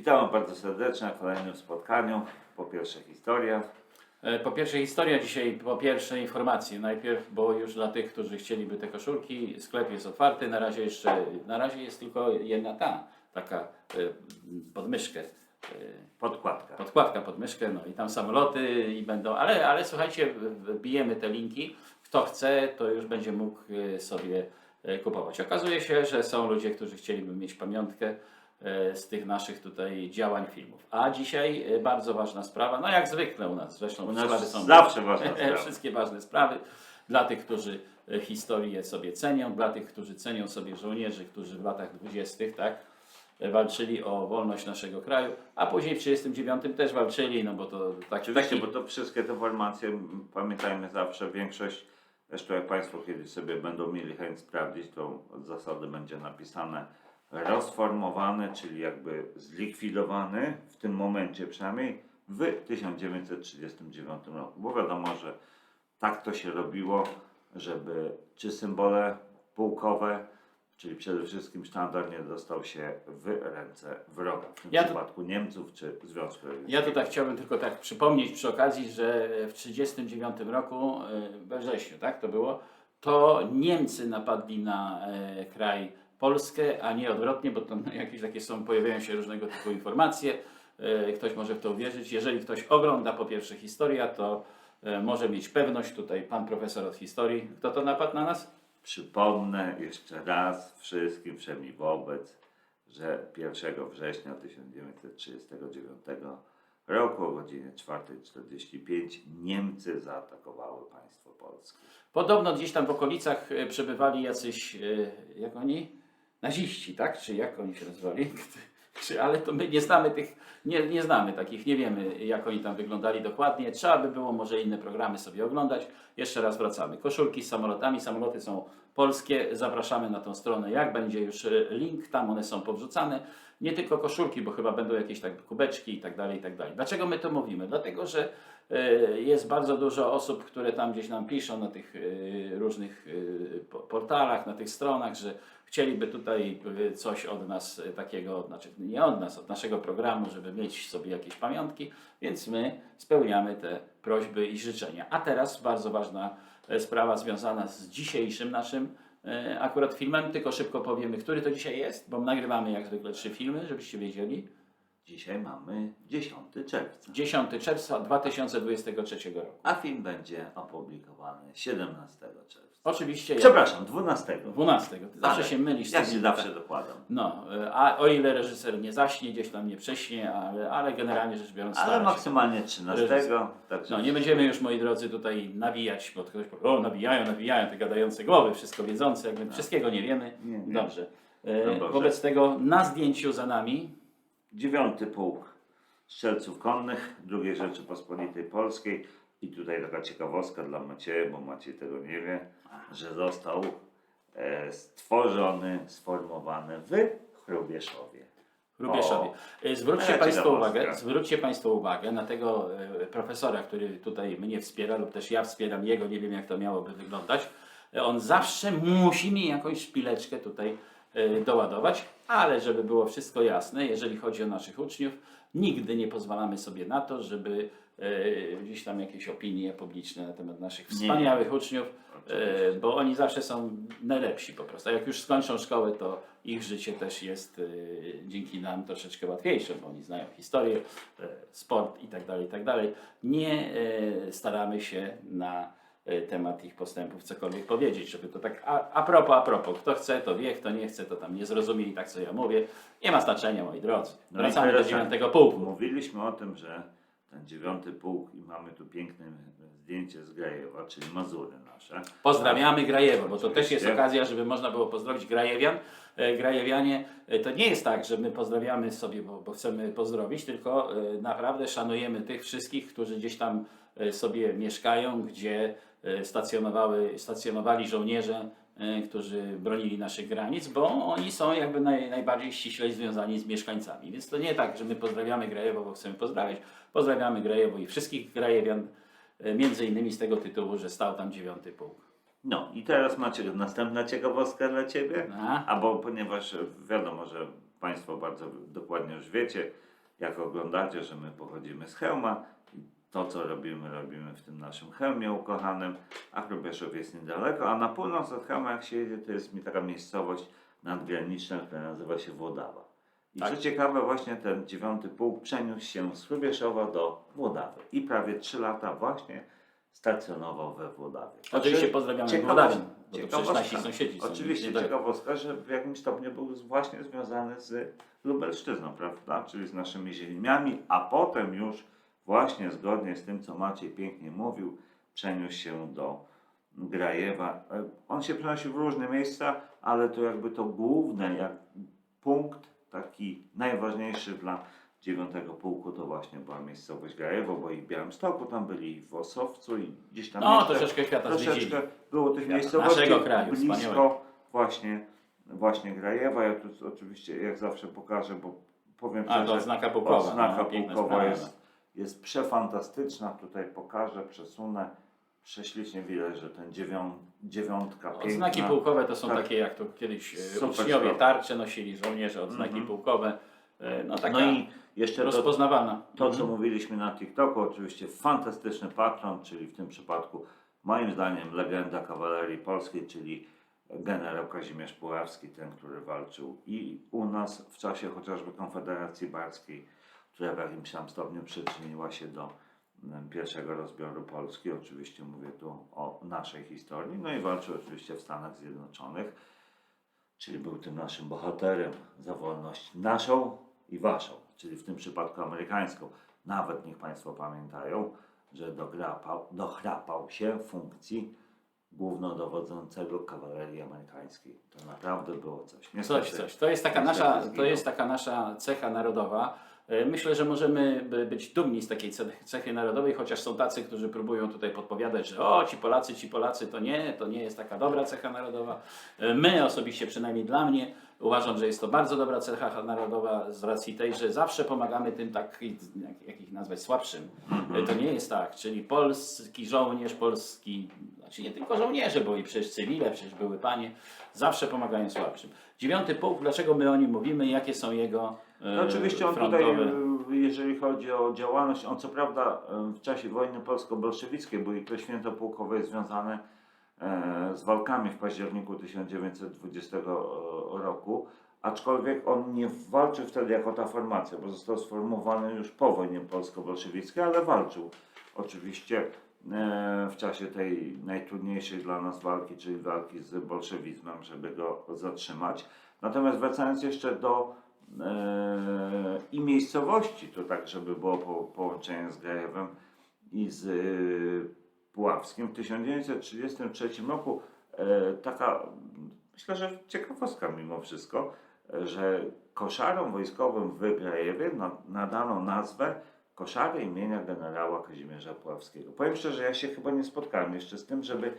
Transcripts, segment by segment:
Witam bardzo serdecznie na kolejnym spotkaniu. Po pierwsze historia. E, Po pierwsze historia dzisiaj, po pierwsze informacje. Najpierw, bo już dla tych, którzy chcieliby te koszulki, sklep jest otwarty. Na razie jeszcze, na razie jest tylko jedna ta, taka e, podmyszkę, e, Podkładka. podkładka pod myszkę, no i tam samoloty i będą, ale, ale słuchajcie, wbijemy te linki. Kto chce, to już będzie mógł sobie kupować. Okazuje się, że są ludzie, którzy chcieliby mieć pamiątkę z tych naszych tutaj działań filmów. A dzisiaj e, bardzo ważna sprawa, no jak zwykle u nas, zresztą U nas sprawy są zawsze sprawa. wszystkie ważne sprawy. Dla tych, którzy e, historię sobie cenią, dla tych, którzy cenią sobie żołnierzy, którzy w latach dwudziestych, tak, e, walczyli o wolność naszego kraju, a później w 1939 też walczyli, no bo to tak, Oczywiście, taki, bo to wszystkie te formacje, pamiętajmy zawsze, większość, zresztą jak Państwo kiedyś sobie będą mieli chęć sprawdzić, to od zasady będzie napisane rozformowany, czyli jakby zlikwidowany, w tym momencie przynajmniej, w 1939 roku. Bo wiadomo, że tak to się robiło, żeby czy symbole pułkowe, czyli przede wszystkim sztandar nie dostał się w ręce wroga, w tym Ja przypadku Niemców czy Związku Radzieckiego. Ja tutaj chciałbym tylko tak przypomnieć przy okazji, że w 1939 roku, e, we wrześniu, tak to było, to Niemcy napadli na e, kraj Polskę, a nie odwrotnie, bo to jakieś takie są, pojawiają się różnego typu informacje. E, Ktoś może w to uwierzyć. Jeżeli ktoś ogląda po pierwsze historia, to e, może mieć pewność, tutaj pan profesor od historii, kto to napadł na nas? Przypomnę jeszcze raz wszystkim wszemi wobec, że 1 września 1939 roku o godzinie 4.45 Niemcy zaatakowały państwo polskie. Podobno gdzieś tam w okolicach e, przebywali jacyś, jak oni? Naziści, tak? Czy jak oni się nazywali? Czy, ale to my nie znamy tych, nie, nie znamy takich, nie wiemy jak oni tam wyglądali dokładnie. Trzeba by było może inne programy sobie oglądać. Jeszcze raz wracamy. Koszulki z samolotami, samoloty są polskie. Zapraszamy na tą stronę, jak będzie już e, link, tam one są powrzucane. Nie tylko koszulki, bo chyba będą jakieś tak kubeczki i tak dalej, i tak dalej. Dlaczego my to mówimy? Dlatego, że jest bardzo dużo osób, które tam gdzieś nam piszą na tych e, różnych e, po- portalach, na tych stronach, że chcieliby tutaj e, coś od nas e, takiego, znaczy nie od nas, od naszego programu, żeby mieć sobie jakieś pamiątki, więc my spełniamy te prośby i życzenia. A teraz bardzo ważna e, sprawa związana z dzisiejszym naszym e, akurat filmem, tylko szybko powiemy, który to dzisiaj jest, bo nagrywamy jak zwykle trzy filmy, żebyście wiedzieli. Dzisiaj mamy 10 czerwca, 10 czerwca 2023 roku. a film będzie opublikowany 17 czerwca. Oczywiście ja- Przepraszam, 12. 12. Ty zawsze Ale się mylisz. Ja się zawsze dokładam. No, a o ile reżyser nie zaśnie, gdzieś tam nie prześnie, ale, ale generalnie rzecz biorąc Ale maksymalnie 13. Reżyser. Także No nie będziemy już, moi drodzy, tutaj nawijać, bo ktoś powie, o nawijają, nawijają, te gadające głowy, wszystko wiedzące, jakby wszystkiego nie wiemy. Nie, nie. Dobrze. E, No dobrze. Wobec tego na zdjęciu za nami dziewiąty pułk strzelców konnych II Rzeczypospolitej Polskiej. I tutaj taka ciekawostka dla Macieja, bo Maciej tego nie wie, że został e, stworzony, sformowany w Chrubieszowie. Rubieszowie. E, Zwróćcie Taka Państwo uwagę, zwróćcie Państwo uwagę na tego e, profesora, który tutaj mnie wspiera, lub też ja wspieram jego, nie wiem jak to miałoby wyglądać. E, On zawsze musi mi jakąś szpileczkę tutaj e, doładować, ale żeby było wszystko jasne, jeżeli chodzi o naszych uczniów, nigdy nie pozwalamy sobie na to, żeby e, gdzieś tam jakieś opinie publiczne na temat naszych Nie. wspaniałych uczniów, Oczywiście. e, bo oni zawsze są najlepsi po prostu. A jak już skończą szkołę, to ich życie też jest dzięki nam troszeczkę łatwiejsze, bo oni znają historię, sport i tak dalej, i tak dalej. Nie staramy się na temat ich postępów cokolwiek powiedzieć, żeby to tak a, a propos, a propos. Kto chce, to wie, kto nie chce, to tam nie zrozumie i tak co ja mówię. Nie ma znaczenia, moi drodzy. No Wracamy do teraz tak, dziewiątego pułku. Mówiliśmy o tym, że ten dziewiąty pułk i mamy tu piękne zdjęcie z Grajewa, czyli Mazury nasze. Pozdrawiamy Grajewo, bo to też jest okazja, żeby można było pozdrowić Grajewian. E, Grajewianie, e, to nie jest tak, że my pozdrawiamy sobie, bo, bo chcemy pozdrowić, tylko e, naprawdę szanujemy tych wszystkich, którzy gdzieś tam sobie mieszkają, gdzie stacjonowały, stacjonowali żołnierze, e, którzy bronili naszych granic, bo oni są jakby naj, najbardziej ściśle związani z mieszkańcami. Więc to nie tak, że my pozdrawiamy Grajewo, bo chcemy pozdrawiać. Pozdrawiamy Grajewo i wszystkich Grajewian, e, między innymi z tego tytułu, że stał tam dziewiąty pułk. No i teraz macie następna ciekawostka dla Ciebie. A? A bo ponieważ wiadomo, że Państwo bardzo dokładnie już wiecie, jak oglądacie, że my pochodzimy z Chełma to, co robimy, robimy w tym naszym Chełmie ukochanym, a Hrubieszów jest niedaleko, a na północ od Chełma, jak się jedzie, to jest mi taka miejscowość nadgraniczna, która nazywa się Włodawa. I Tak. co ciekawe, właśnie ten dziewiąty pułk przeniósł się z Hrubieszowa do Włodawy i prawie trzy lata właśnie stacjonował we Włodawie. Oczywiście Także pozdrawiamy Włodawię, ciekawostka. sąsiedzi są. Oczywiście ciekawostka, że w jakimś stopniu był właśnie związany z Lubelszczyzną, prawda? Czyli z naszymi ziemiami, a potem już właśnie zgodnie z tym, co Maciej pięknie mówił, przeniósł się do Grajewa. E, On się przenosił w różne miejsca, ale to jakby to główne, jak punkt taki najważniejszy dla dziewiątego pułku to właśnie była miejscowość Grajewo, bo i w Białymstoku tam byli, i w Osowcu i gdzieś tam No, jeszcze- troszeczkę świata zwiedzili. troszeczkę było tych miejscowości Naszego kraju, blisko wspaniałego. właśnie, właśnie Grajewa. Ja tu oczywiście jak zawsze pokażę, bo powiem A, to szczerze, odznaka pułkowa. odznaka no, pułkowa jest, jest przefantastyczna. Tutaj pokażę, przesunę. Prześlicznie widać, że ten dziewią, dziewiątka piękna. Odznaki pułkowe to są Tak. takie, jak to kiedyś e, Super uczniowie sprawa. tarcze nosili, żołnierze, odznaki Mhm. pułkowe. E, No taka No i jeszcze to, rozpoznawalna. To, co Mhm. mówiliśmy na TikToku, oczywiście fantastyczny patron, czyli w tym przypadku moim zdaniem legenda kawalerii polskiej, czyli generał Kazimierz Puławski, ten, który walczył i u nas w czasie chociażby Konfederacji Barskiej, która w jakimś tam stopniu przyczyniła się do mm, pierwszego rozbioru Polski. Oczywiście mówię tu o naszej historii. No i walczył oczywiście w Stanach Zjednoczonych, czyli był tym naszym bohaterem za wolność naszą i waszą, czyli w tym przypadku amerykańską. Nawet niech Państwo pamiętają, że dograpał, dochrapał się funkcji głównodowodzącego kawalerii amerykańskiej. To naprawdę było coś. Niestety, Coś, coś. To jest taka nasza, to jest taka nasza cecha narodowa. E, Myślę, że możemy by- być dumni z takiej ce- cechy narodowej, chociaż są tacy, którzy próbują tutaj podpowiadać, że o, ci Polacy, ci Polacy, to nie, to nie jest taka dobra cecha narodowa. E, My osobiście, przynajmniej dla mnie, uważam, że jest to bardzo dobra cecha narodowa z racji tej, że zawsze pomagamy tym tak, jak, jak ich nazwać, słabszym. E, To nie jest tak, czyli polski żołnierz, polski, znaczy nie tylko żołnierze, bo i przecież cywile, przecież były panie, zawsze pomagają słabszym. Dziewiąty pułk, dlaczego my o nim mówimy, jakie są jego e, No oczywiście on frontowe... tutaj, y, jeżeli chodzi o działalność, on co prawda y, w czasie wojny polsko-bolszewickiej, bo i to święto pułkowe jest związane e, z walkami w październiku 1920 roku, aczkolwiek on nie walczył wtedy jako ta formacja, bo został sformowany już po wojnie polsko-bolszewickiej, ale walczył oczywiście e, w czasie tej najtrudniejszej dla nas walki, czyli walki z bolszewizmem, żeby go zatrzymać. Natomiast wracając jeszcze do e, i miejscowości, to tak, żeby było po, połączenie z Grajewem i z e, Puławskim. W 1933 roku e, taka, myślę, że ciekawostka mimo wszystko, e, że koszarom wojskowym w Grajewie na, nadano nazwę koszary imienia generała Kazimierza Puławskiego. Powiem szczerze, ja się chyba nie spotkałem jeszcze z tym, żeby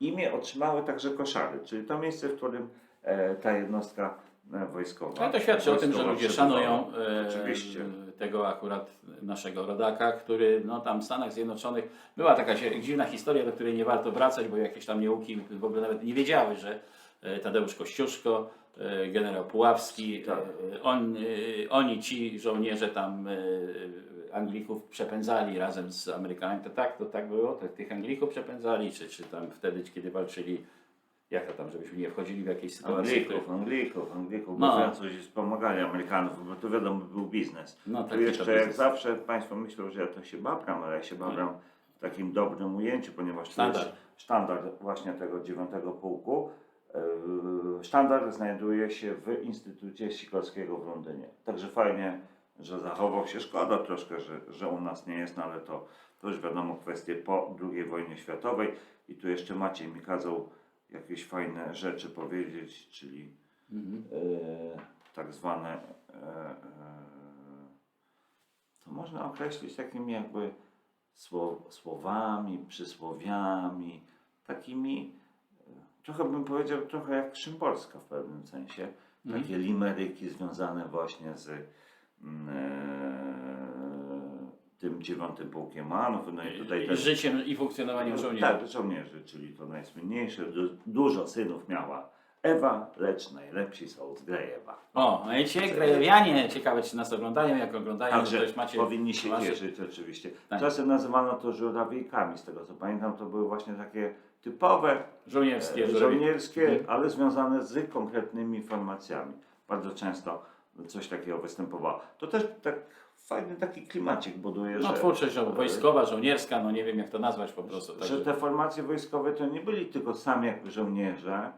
imię otrzymały także koszary, czyli to miejsce, w którym e, ta jednostka e, wojskowa. No to świadczy o tym, że ludzie szanują e, tego akurat naszego rodaka, który no, tam w Stanach Zjednoczonych była taka dziwna historia, do której nie warto wracać, bo jakieś tam nieuki w ogóle nawet nie wiedziały, że e, Tadeusz Kościuszko, generał Puławski, Tak. on, oni ci żołnierze tam Anglików przepędzali razem z Amerykanami. To tak, to tak było? To tych Anglików przepędzali, czy, czy tam wtedy, kiedy walczyli, jak to tam, żebyśmy nie wchodzili w jakieś sytuacje, które- Anglików, Anglików, Anglików, No. bo Francuzi wspomagali Amerykanów, bo to wiadomo był biznes. No, tu taki to jeszcze jak zawsze Państwo myślą, że ja to się babram, ale ja się babram w takim dobrym ujęciu, ponieważ to Sztandar. jest sztandar właśnie tego dziewiątego pułku. Yy, Sztandar znajduje się w Instytucie Sikorskiego w Londynie. Także fajnie, że zachował się. Szkoda troszkę, że, że u nas nie jest, no ale to, to już wiadomo kwestie po II wojnie światowej. I tu jeszcze Maciej mi kazał jakieś fajne rzeczy powiedzieć, czyli Mhm. e, tak zwane, e, e, to można określić takimi jakby słow, słowami, przysłowiami, takimi, e, trochę bym powiedział, trochę jak Szymborska w pewnym sensie. Mhm. Takie limeryki związane właśnie z tym dziewiątym pułkiem Manów. No i tutaj I też życiem i funkcjonowaniem żołnierzy. tak, żołnierzy, czyli to najsłynniejsze. Du- dużo synów miała Ewa, lecz najlepsi są z Grejewa. O, no i ci Grejewianie, ciekawe czy nas oglądają, jak oglądają, to Także też macie... powinni się wasze- cieszyć oczywiście. Tak. Czasem nazywano to żurawiejkami, z tego co pamiętam, to były właśnie takie typowe Żołnierskie, e, żołnierskie. żołnierskie, Mhm. ale związane z konkretnymi formacjami. Bardzo często coś takiego występowało. To też tak fajny taki klimacik buduje, No że, twórczość żo- wojskowa, żołnierska, no nie wiem jak to nazwać po prostu. że Także, te formacje wojskowe to nie byli tylko sami jakby żołnierze,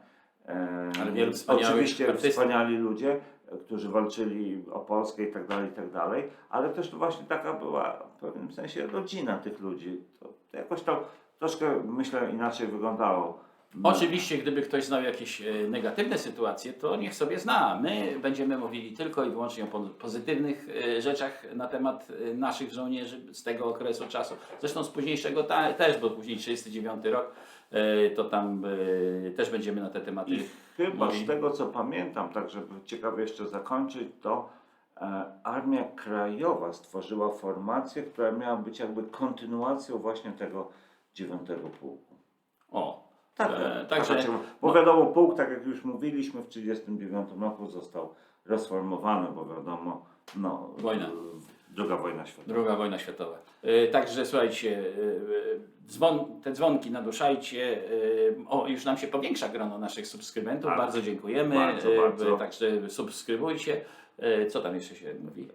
e, Ale wielu wspaniałych oczywiście artystów. wspaniali ludzie, e, którzy walczyli o Polskę i tak dalej, i tak dalej, ale też to właśnie taka była w pewnym sensie rodzina tych ludzi. To, to jakoś to troszkę myślę inaczej wyglądało. Oczywiście, gdyby ktoś znał jakieś e, negatywne sytuacje, to niech sobie zna. My będziemy mówili tylko i wyłącznie o po- pozytywnych e, rzeczach na temat e, naszych żołnierzy z tego okresu czasu. Zresztą z późniejszego ta, też, bo później 39 rok, e, to tam e, też będziemy na te tematy. I chyba z tego co pamiętam, tak żeby ciekawie jeszcze zakończyć, to e, Armia Krajowa stworzyła formację, która miała być jakby kontynuacją właśnie tego dziewiątego pułku. O, Tak, E, e, także- także, bo no- wiadomo, pułk, tak jak już mówiliśmy, w 1939 roku został rozformowany, bo wiadomo, no, Wojna. e, druga wojna światowa. Druga wojna światowa. E, Także słuchajcie, e, dzwon, te dzwonki naduszajcie. e, O, już nam się powiększa grono naszych subskrybentów. Tak. Bardzo dziękujemy. Bardzo, E, bardzo. Także subskrybujcie. E, Co tam jeszcze się mówi? E,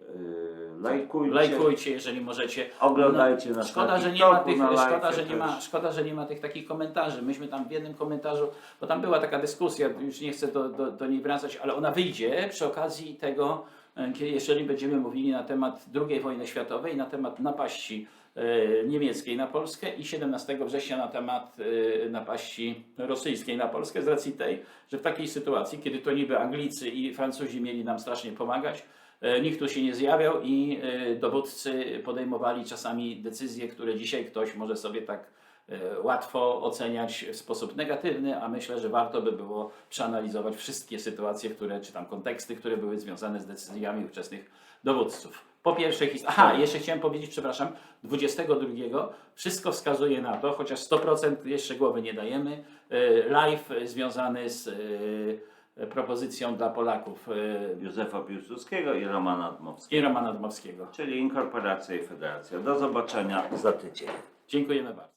Lajkujcie, Lajkujcie, jeżeli możecie. oglądajcie No, nas szkoda, na że nie ma tych, szkoda, że nie ma, szkoda, że nie ma tych takich komentarzy. Myśmy tam w jednym komentarzu, bo tam była taka dyskusja, już nie chcę do, do, do niej wracać, ale ona wyjdzie przy okazji tego, e, jeżeli będziemy mówili na temat II wojny światowej, na temat napaści e, niemieckiej na Polskę i 17 września na temat e, napaści rosyjskiej na Polskę z racji tej, że w takiej sytuacji, kiedy to niby Anglicy i Francuzi mieli nam strasznie pomagać, Nikt tu się nie zjawiał i e, dowódcy podejmowali czasami decyzje, które dzisiaj ktoś może sobie tak e, łatwo oceniać w sposób negatywny, a myślę, że warto by było przeanalizować wszystkie sytuacje, które, czy tam konteksty, które były związane z decyzjami ówczesnych dowódców. Po pierwsze, his- aha, jeszcze chciałem powiedzieć, przepraszam, 22 wszystko wskazuje na to, chociaż 100% jeszcze głowy nie dajemy, e, live związany z e, propozycją dla Polaków e, Józefa Piłsudskiego i Romana Dmowskiego, i Romana Dmowskiego. czyli Inkorporacja i Federacja. Do zobaczenia za tydzień. Dziękujemy bardzo.